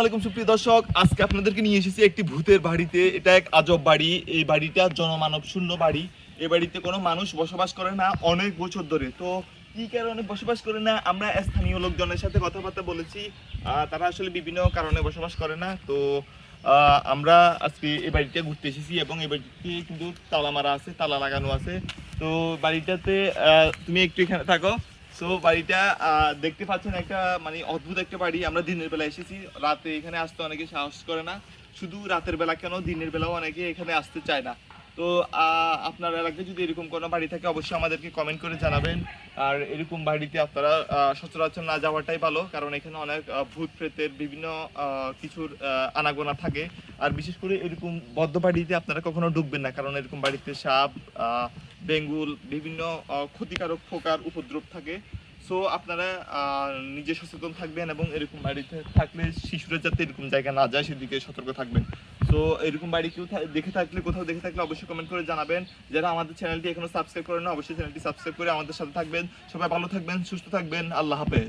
আলাইকুম সুপ্রিয় দর্শক, আজকে আপনাদেরকে নিয়ে এসেছি একটি ভূতের বাড়িতে। এটা এক আজব বাড়ি, এই বাড়িটা জনমানব শূন্য বাড়ি। এই বাড়িতে কোনো মানুষ বসবাস করে না অনেক বছর ধরে। তো কি কারণে বসবাস করে না? আমরা স্থানীয় লোকজনের সাথে কথাবার্তা বলেছি। তারা আসলে বিভিন্ন কারণে বসবাস করে না। তো আমরা আজকে এই বাড়িটা ঘুরতে এসেছি এবং এই বাড়িতে কিন্তু তালা মারা আছে, তালা লাগানো আছে। তো বাড়িটাতে তুমি একটু এখানে থাকো। সো বাড়িটা দেখতে পাচ্ছেন একটা মানে অদ্ভুত একটা বাড়ি। আমরা দিনের বেলা এসেছি। রাতে এখানে আসতে অনেকে সাহস করে না। শুধু রাতের বেলা কেন? দিনের বেলাও অনেকে এখানে আসতে চায় না। তো আপনার এলাকায় যদি এরকম কোনো বাড়ি থাকে, অবশ্যই আমাদেরকে কমেন্ট করে জানাবেন। আর এরকম বাড়িতে আপনারা সচরাচর না যাওয়াটাই ভালো। কারণ এখানে অনেক ভূত প্রেতের বিভিন্ন কিছুর আনাগোনা থাকে। আর বিশেষ করে এরকম বদ্ধ বাড়িতে আপনারা কখনো ঢুকবেন না। কারণ এরকম বাড়িতে সাপ আহ, বেঙ্গুল বিভিন্ন ক্ষতিকারক পোকার উপদ্রব থাকে। সো আপনারা নিজে সচেতন থাকবেন এবং এরকম বাড়িতে থাকলে শিশুরা যাতে এরকম জায়গা না যায় সেদিকে সতর্ক থাকবেন। তো এরকম বাড়ি কেউ দেখে থাকলে কোথাও দেখে থাকলে অবশ্যই কমেন্ট করে জানাবেন। যারা আমাদের চ্যানেলটি এখনও সাবস্ক্রাইব করেন অবশ্যই চ্যানেলটি সাবস্ক্রাইব করে আমাদের সাথে থাকবেন। সবাই ভালো থাকবেন সুস্থ থাকবেন। আল্লাহ হাফেজ।